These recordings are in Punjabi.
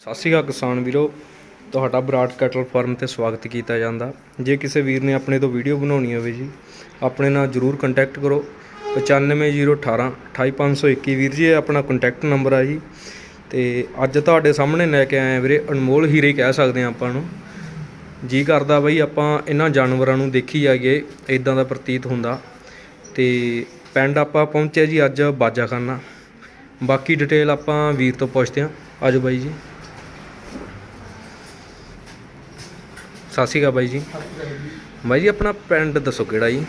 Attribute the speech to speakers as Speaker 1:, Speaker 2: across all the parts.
Speaker 1: ਸਤਿ ਸ਼੍ਰੀ ਅਕਾਲ ਕਿਸਾਨ ਵੀਰੋ। ਤੁਹਾਡਾ ਬਰਾਟ ਕੈਟਲ ਫਾਰਮ ਤੇ ਸਵਾਗਤ ਕੀਤਾ ਜਾਂਦਾ। ਜੇ ਕਿਸੇ ਵੀਰ ਨੇ ਆਪਣੇ ਤੋਂ ਵੀਡੀਓ ਬਣਾਉਣੀ ਹੋਵੇ ਜੀ, ਆਪਣੇ ਨਾਲ ਜਰੂਰ ਕੰਟੈਕਟ ਕਰੋ। 95018 28521 ਵੀਰ ਜੀ, ਇਹ ਆਪਣਾ ਕੰਟੈਕਟ ਨੰਬਰ ਆ ਜੀ। ਤੇ ਅੱਜ ਤੁਹਾਡੇ ਸਾਹਮਣੇ ਲੈ ਕੇ ਆਏ ਆ ਵੀਰੇ, ਅਨਮੋਲ ਹੀਰੇ ਕਹਿ ਸਕਦੇ ਆ ਆਪਾਂ ਨੂੰ। ਜੀ ਕਰਦਾ ਬਈ, ਆਪਾਂ ਇਹਨਾਂ ਜਾਨਵਰਾਂ ਨੂੰ ਦੇਖੀ ਜਾਈਏ ਇਦਾਂ ਦਾ ਪ੍ਰਤੀਤ ਹੁੰਦਾ। ਤੇ ਪਿੰਡ ਆਪਾਂ ਪਹੁੰਚਿਆ ਜੀ ਅੱਜ ਬਾਜਾਖਾਨਾ। ਬਾਕੀ ਡਿਟੇਲ ਆਪਾਂ ਵੀਰ ਤੋਂ ਪੁੱਛਦੇ ਹਾਂ ਆਜੋ ਬਾਈ ਜੀ। ਸਤਿ ਸ਼੍ਰੀ ਅਕਾਲ ਬਾਈ ਜੀ। ਬਾਈ ਜੀ ਆਪਣਾ ਪਿੰਡ ਦੱਸੋ ਕਿਹੜਾ ਜੀ?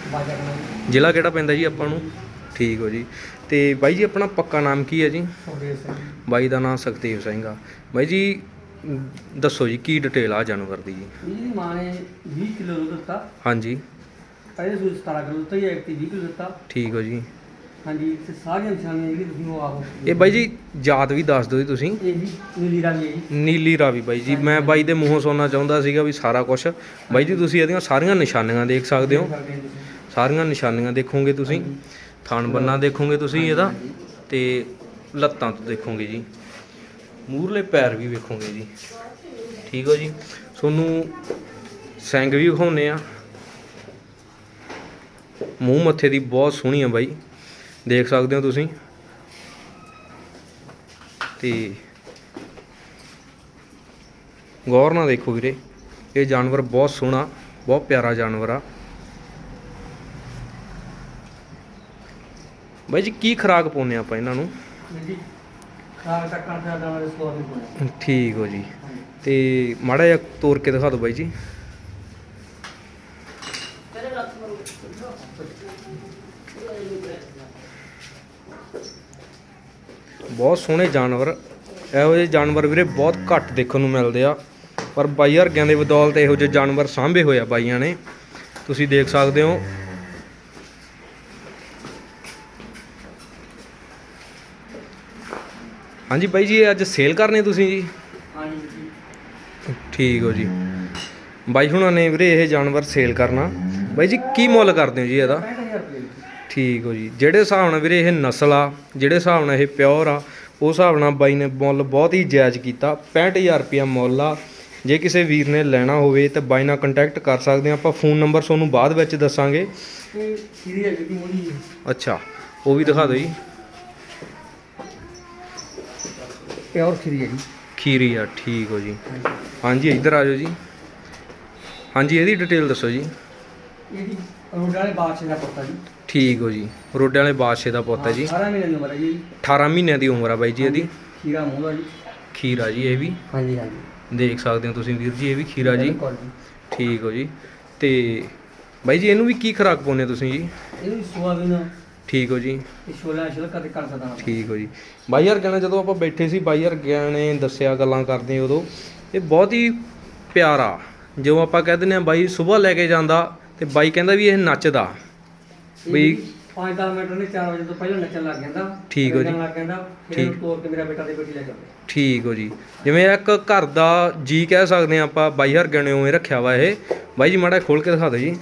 Speaker 1: ਜ਼ਿਲ੍ਹਾ ਕਿਹੜਾ ਪੈਂਦਾ ਜੀ ਆਪਾਂ ਨੂੰ? ਠੀਕ ਹੋ ਜੀ। ਤੇ ਬਾਈ ਜੀ ਆਪਣਾ ਪੱਕਾ ਨਾਮ ਕੀ ਹੈ ਜੀ? ਬਾਈ ਦਾ ਨਾਮ ਸੁਖਦੇਵ ਸਿੰਘ ਆ। ਬਾਈ ਜੀ ਦੱਸੋ ਜੀ ਕੀ ਡਿਟੇਲ ਆ ਜਾਨਵਰ ਦੀ ਜੀ?
Speaker 2: ਇਹਦੀ ਮਾਂ ਨੇ 20 ਕਿਲੋ ਦੁੱਧ ਦਿੱਤਾ।
Speaker 1: ਹਾਂਜੀ।
Speaker 2: ਪਹਿਲੇ ਸੂਈ 17 ਕਿਲੋ ਦਿੱਤਾ ਜਾਂ ਇੱਕ ਤੇ 20 ਕਿਲੋ ਦਿੱਤਾ।
Speaker 1: ਠੀਕ ਹੋ ਜੀ।
Speaker 2: ਹਾਂਜੀ ਤੇ ਸਾਰੀਆਂ ਨਿਸ਼ਾਨੀਆਂ ਜਿਹੜੀ ਤੁਸੀਂ ਉਹ ਆਹੋ
Speaker 1: ਇਹ ਬਾਈ ਜੀ ਜਾਤ ਵੀ ਦੱਸ ਦਿਓ ਜੀ ਤੁਸੀਂ।
Speaker 2: ਇਹ ਨੀਲੀ ਰੰਗ ਹੈ ਜੀ।
Speaker 1: ਨੀਲੀ ਰਾਵੀ ਬਾਈ ਜੀ ਮੈਂ ਬਾਈ ਦੇ ਮੂੰਹੋਂ ਸੁਣਨਾ ਚਾਹੁੰਦਾ ਸੀਗਾ ਵੀ ਸਾਰਾ ਕੁਝ ਬਾਈ ਜੀ ਤੁਸੀਂ ਇਹਦੀਆਂ ਸਾਰੀਆਂ ਨਿਸ਼ਾਨੀਆਂ ਦੇਖ ਸਕਦੇ ਹੋ।
Speaker 2: ਸਕਦੇ ਹੋ ਤੁਸੀਂ।
Speaker 1: ਸਾਰੀਆਂ ਨਿਸ਼ਾਨੀਆਂ ਦੇਖੋਗੇ ਤੁਸੀਂ। ਥਣ ਬੰਨਾ ਦੇਖੋਗੇ ਤੁਸੀਂ ਇਹਦਾ ਤੇ ਲੱਤਾਂ ਤੋਂ ਦੇਖੋਗੇ ਜੀ। ਮੂਰਲੇ ਪੈਰ ਵੀ ਵੇਖੋਗੇ ਜੀ। ਠੀਕ ਹੋ ਜੀ। ਤੁਹਾਨੂੰ ਸਿੰਗ ਵੀ ਵਿਖਾਉਨੇ ਆ ਮੂੰਹ ਮੱਥੇ ਦੀ ਬਹੁਤ ਸੋਹਣੀ ਆ ਬਾਈ। ਦੇਖ ਸਕਦੇ ਹੋ ਤੁਸੀਂ। ਤੇ ਗੌਰ ਨਾਲ ਦੇਖੋ ਵੀਰੇ ਇਹ ਜਾਨਵਰ ਬਹੁਤ ਸੋਹਣਾ ਬਹੁਤ ਪਿਆਰਾ ਜਾਨਵਰ ਆ। ਬਾਈ ਜੀ ਕੀ ਖਰਾਕ ਪਾਉਂਦੇ ਆਪਾਂ ਇਹਨਾਂ ਨੂੰ?
Speaker 2: ਜੀ ਖਾਣ ਟੱਕਣ ਦਾ ਦਾਣਾ ਸਵਾਦ ਨਹੀਂ ਪਾਉਣਾ
Speaker 1: ਠੀਕ ਹੋ ਜੀ। ਤੇ ਮਾੜਾ ਜਿਹਾ ਤੋੜ ਕੇ ਦਿਖਾ ਦਿਓ ਬਾਈ ਜੀ। ਬਹੁਤ ਸੋਹਣੇ ਜਾਨਵਰ। ਇਹੋ ਜਿਹੇ ਜਾਨਵਰ ਵੀਰੇ ਬਹੁਤ ਘੱਟ ਦੇਖਣ ਨੂੰ ਮਿਲਦੇ ਆ। ਪਰ ਬਾਈ ਵਰਗਿਆਂ ਦੇ ਬਦੌਲਤ ਇਹੋ ਜਿਹੇ ਜਾਨਵਰ ਸਾਂਭੇ ਹੋਏ ਆ ਬਾਈਆਂ ਨੇ। ਤੁਸੀਂ ਦੇਖ ਸਕਦੇ ਹੋ। ਹਾਂਜੀ ਬਾਈ ਜੀ ਅੱਜ ਸੇਲ ਕਰਨੇ ਤੁਸੀਂ ਜੀ?
Speaker 2: ਹਾਂਜੀ ਜੀ।
Speaker 1: ਠੀਕ ਹੋ ਜੀ। ਬਾਈ ਹੁਣਾਂ ਨੇ ਵੀਰੇ ਇਹ ਜਾਨਵਰ ਸੇਲ ਕਰਨਾ। ਬਾਈ ਜੀ ਕੀ ਮੁੱਲ ਕਰਦੇ ਹੋ ਜੀ ਇਹਦਾ?
Speaker 2: 65000 ਰੁਪਏ ਜੀ
Speaker 1: ਠੀਕ ਹੋ ਜੀ। ਜਿਹੜੇ ਹਿਸਾਬ ਨਾਲ ਵੀਰੇ ਇਹ ਨਸਲ ਆ ਜਿਹੜੇ ਹਿਸਾਬ ਨਾਲ ਇਹ ਪਿਓਰ ਆ ਉਸ ਹਿਸਾਬ ਨਾਲ ਬਾਈ ਨੇ ਮੁੱਲ ਬਹੁਤ ਹੀ ਜਾਇਜ਼ ਕੀਤਾ। 65000 ਰੁਪਇਆ ਮੁੱਲ ਆ। ਜੇ ਕਿਸੇ ਵੀਰ ਨੇ ਲੈਣਾ ਹੋਵੇ ਤਾਂ ਬਾਈ ਨਾਲ ਕੰਟੈਕਟ ਕਰ ਸਕਦੇ ਆ। ਆਪਾਂ ਫੋਨ ਨੰਬਰ ਤੁਹਾਨੂੰ ਬਾਅਦ ਵਿੱਚ ਦੱਸਾਂਗੇ। ਅੱਛਾ ਉਹ ਵੀ ਦਿਖਾ ਦਿਓ ਜੀ।
Speaker 2: ਪਿਓਰ ਖੀਰੀ ਹੈ ਜੀ।
Speaker 1: ਖੀਰੀ ਆ ਠੀਕ ਹੋ ਜੀ। ਹਾਂਜੀ। ਇੱਧਰ ਆ ਜਾਓ ਜੀ। ਹਾਂਜੀ ਇਹਦੀ ਡਿਟੇਲ ਦੱਸੋ ਜੀ।
Speaker 2: ਇਹਦੀ ਰੋਡ ਵਾਲੇ ਬਾਦਸ਼ਾਹ ਦਾ ਪੁੱਤ ਜੀ।
Speaker 1: ਠੀਕ ਹੋ ਜੀ। ਰੋਡੇ ਵਾਲੇ ਬਾਦਸ਼ਾਹ ਦਾ ਪੁੱਤ ਹੈ ਜੀ।
Speaker 2: 18 ਮਹੀਨੇ ਦੀ ਉਮਰ ਹੈ ਜੀ।
Speaker 1: 18 ਮਹੀਨਿਆਂ ਦੀ ਉਮਰ ਆ ਬਾਈ ਜੀ ਇਹਦੀ।
Speaker 2: ਖੀਰਾ ਮੂੰਹ ਦਾ ਜੀ।
Speaker 1: ਖੀਰਾ ਜੀ ਇਹ ਵੀ।
Speaker 2: ਹਾਂਜੀ ਹਾਂਜੀ।
Speaker 1: ਦੇਖ ਸਕਦੇ ਹੋ ਤੁਸੀਂ ਵੀਰ ਜੀ ਇਹ ਵੀ ਖੀਰਾ ਜੀ। ਠੀਕ ਹੋ ਜੀ। ਤੇ ਬਾਈ ਜੀ ਇਹਨੂੰ ਵੀ ਕੀ ਖੁਰਾਕ ਪਾਉਂਦੇ ਤੁਸੀਂ ਜੀ?
Speaker 2: ਇਹਨੂੰ ਸੋਆਬੀਨ
Speaker 1: ਠੀਕ ਹੋ ਜੀ।
Speaker 2: ਛੋਲਾ ਛਿਲਕਾ ਤੇ ਕਰ ਸਕਦਾ
Speaker 1: ਠੀਕ ਹੋ ਜੀ। ਬਾਈ ਯਾਰ ਕਹਿਣਾ ਜਦੋਂ ਆਪਾਂ ਬੈਠੇ ਸੀ ਬਾਈ ਯਾਰ ਗਿਆ ਨੇ ਦੱਸਿਆ ਗੱਲਾਂ ਕਰਦੇ ਉਦੋਂ। ਇਹ ਬਹੁਤ ਹੀ ਪਿਆਰਾ। ਜਿਵੇਂ ਆਪਾਂ ਕਹਿ ਦਿੰਦੇ ਆ ਬਾਈ ਸਵੇਰ ਲੈ ਕੇ ਜਾਂਦਾ ਤੇ ਬਾਈ ਕਹਿੰਦਾ ਵੀ ਇਹ ਨੱਚਦਾ। ਵੀ
Speaker 2: 5-10 ਮਿੰਟ ਨੇ 4 ਵਜੇ ਤੋਂ ਪਹਿਲਾਂ ਨੱਚਣ ਲੱਗ ਜਾਂਦਾ।
Speaker 1: ਠੀਕ ਹੋ ਜੀ।
Speaker 2: ਨੱਚਣ ਲੱਗ ਜਾਂਦਾ। ਫਿਰ
Speaker 1: ਠੀਕ।
Speaker 2: ਤੋਰ ਕੇ ਮੇਰਾ ਬੇਟਾ ਤੇ ਬੇਟੀ ਲੈ ਜਾਂਦੇ
Speaker 1: ਠੀਕ ਹੋ ਜੀ। ਜਿਵੇਂ ਇੱਕ ਘਰ ਦਾ ਜੀ ਕਹਿ ਸਕਦੇ ਆ ਆਪਾਂ ਬਾਈ ਹਰ ਗਣੇ ਉਵੇਂ ਰੱਖਿਆ ਵਾ ਇਹ। ਬਾਈ ਜੀ ਮਾੜਾ ਖੋਲ ਕੇ ਦਿਖਾ ਦਿਓ ਜੀ।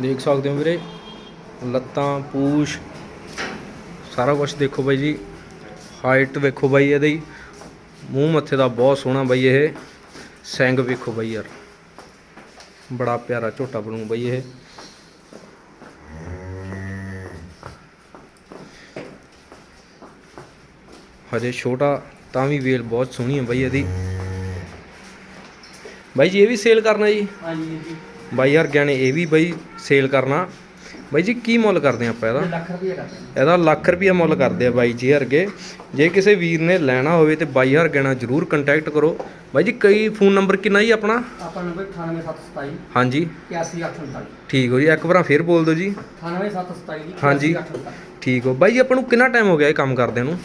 Speaker 1: ਦੇਖ ਸਕਦੇ ਹੋ ਵੀਰੇ। ਲੱਤਾਂ ਪੂਛ ਸਾਰਾ ਕੁਝ ਦੇਖੋ ਬਾਈ ਜੀ। ਹਾਈਟ ਵੇਖੋ ਬਾਈ ਇਹਦੀ। ਮੂੰਹ ਮੱਥੇ ਦਾ ਬਹੁਤ ਸੋਹਣਾ ਬਾਈ ਇਹ। ਸਿੰਗ ਵੇਖੋ ਬਾਈ ਯਾਰ। ਬੜਾ ਪਿਆਰਾ ਝੋਟਾ ਬਣੂ ਬਾਈ ਇਹ। ਹਜੇ ਛੋਟਾ ਤਾਂ ਵੀ ਵੇਲ ਬਹੁਤ ਸੋਹਣੀ ਹੈ ਬਾਈ ਇਹਦੀ। ਬਾਈ ਜੀ ਇਹ ਵੀ ਸੇਲ ਕਰਨਾ ਜੀ?
Speaker 2: ਹਾਂਜੀ ਜੀ
Speaker 1: ਬਾਈ ਯਾਰ ਗਿਆਨੇ ਇਹ ਵੀ ਬਾਈ ਸੇਲ ਕਰਨਾ। ਬਾਈ ਜੀ ਕੀ ਮੁੱਲ ਕਰਦੇ ਆਪਾਂ ਇਹਦਾ?
Speaker 2: ਇਹ ਲੱਖ ਰੁਪਏ ਕਰਦੇ
Speaker 1: ਇਹਦਾ ਲੱਖ ਰੁਪਿਆ ਮੁੱਲ ਕਰਦੇ ਆ ਬਾਈ ਜੀ ਵਰਗੇ ਜੇ ਕਿਸੇ ਵੀਰ ਨੇ ਲੈਣਾ ਹੋਵੇ ਤੇ ਬਾਈ ਹਰਗੇ ਨਾਲ ਜਰੂਰ ਕੰਟੈਕਟ ਕਰੋ। ਬਾਈ ਜੀ ਕਈ ਫੋਨ ਨੰਬਰ ਕਿੰਨਾ ਜੀ ਆਪਣਾ?
Speaker 2: ਆਪਾਂ ਨੰਬਰ 98727
Speaker 1: ਹਾਂਜੀ।
Speaker 2: 81848
Speaker 1: ਠੀਕ ਹੋ ਜੀ ਇੱਕ ਵਾਰ ਫੇਰ ਬੋਲ ਦਿਓ ਜੀ।
Speaker 2: 98727
Speaker 1: ਹਾਂਜੀ।
Speaker 2: 81848
Speaker 1: ਠੀਕ ਹੋ। ਬਾਈ ਜੀ ਆਪਾਂ ਨੂੰ ਕਿੰਨਾ ਟਾਈਮ ਹੋ ਗਿਆ ਇਹ ਕੰਮ ਕਰਦੇ ਨੂੰ?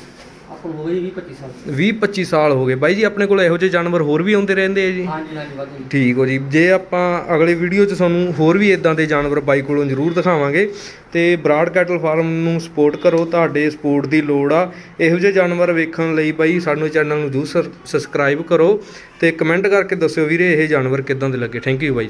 Speaker 2: ਕੋਲ ਹੋ ਗਈ 20 25 ਸਾਲ।
Speaker 1: 20 25 ਸਾਲ ਹੋ ਗਏ। ਬਾਈ ਜੀ ਆਪਣੇ ਕੋਲ ਇਹੋ ਜਿਹੇ ਜਾਨਵਰ ਹੋਰ ਵੀ ਆਉਂਦੇ ਰਹਿੰਦੇ ਆ ਜੀ?
Speaker 2: ਹਾਂਜੀ ਹਾਂਜੀ ਵਾਧੂ ਜੀ।
Speaker 1: ਠੀਕ ਹੋ ਜੀ। ਜੇ ਆਪਾਂ ਅਗਲੇ ਵੀਡੀਓ 'ਚ ਤੁਹਾਨੂੰ ਹੋਰ ਵੀ ਇਦਾਂ ਦੇ ਜਾਨਵਰ ਬਾਈ ਕੋਲੋਂ ਜ਼ਰੂਰ ਦਿਖਾਵਾਂਗੇ ਤੇ ਬਰਾਡ ਕੈਟਲ ਫਾਰਮ ਨੂੰ ਸਪੋਰਟ ਕਰੋ ਤੁਹਾਡੇ ਸਪੋਰਟ ਦੀ ਲੋੜ ਆ। ਇਹੋ ਜਿਹੇ ਜਾਨਵਰ ਵੇਖਣ ਲਈ ਬਾਈ ਸਾਨੂੰ ਚੈਨਲ ਨੂੰ ਜਰੂਰ ਸਬਸਕ੍ਰਾਈਬ ਕਰੋ ਤੇ ਕਮੈਂਟ ਕਰਕੇ ਦੱਸਿਓ ਵੀਰੇ ਇਹ ਜਾਨਵਰ ਕਿਦਾਂ ਦੇ ਲੱਗੇ। Thank you by